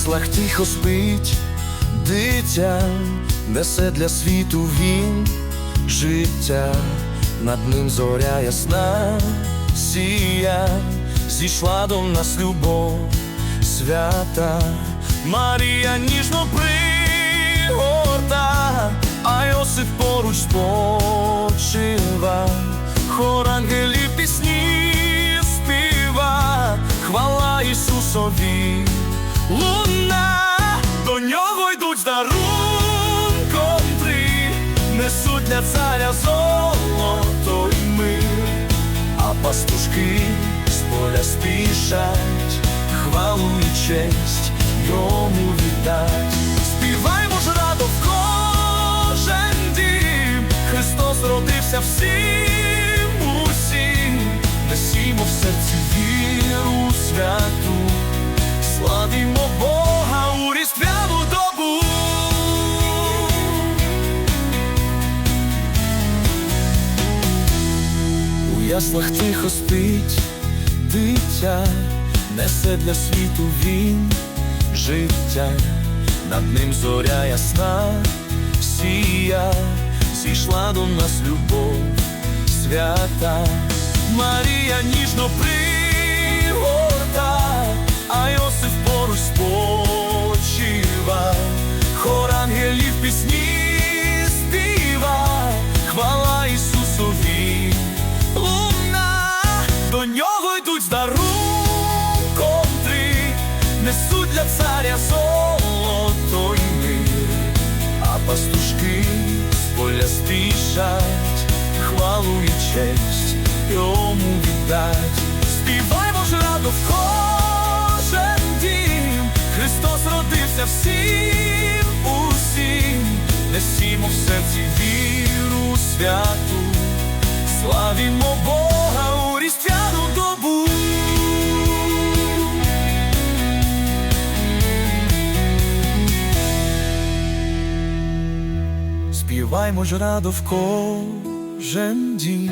яслах тихо спить, дитя несе для світу він життя, над ним зоря ясна, сія, зійшла до нас любов. Свята, Марія ніжно пригорта, а Йосип поруч спочива, хор ангелів пісні співа, хвала Ісусові, луна, до нього йдуть з дарунком три, несуть для царя золото й мир, а пастушки з поля спішать, хвалу і честь йому яслах тихо спить дитя, несе для світу він життя, над ним зоря ясна, сія, зійшла до нас любов свята, Марія ніжно пригорта, а Йосиф поруч спочива, хор ангелів пісні хвалу і честь йому віддать. Співаймо ж радо в кожен дім, Христос родився всім усім, несімо в серці віру святу, славімо Бога у різдвяну добу. Співаймо ж радо в кожен дім,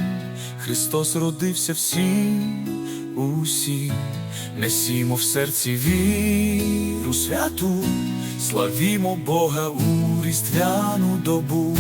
Христос родився всім усім, несімо в серці віру святу, славімо Бога у різдвяну добу.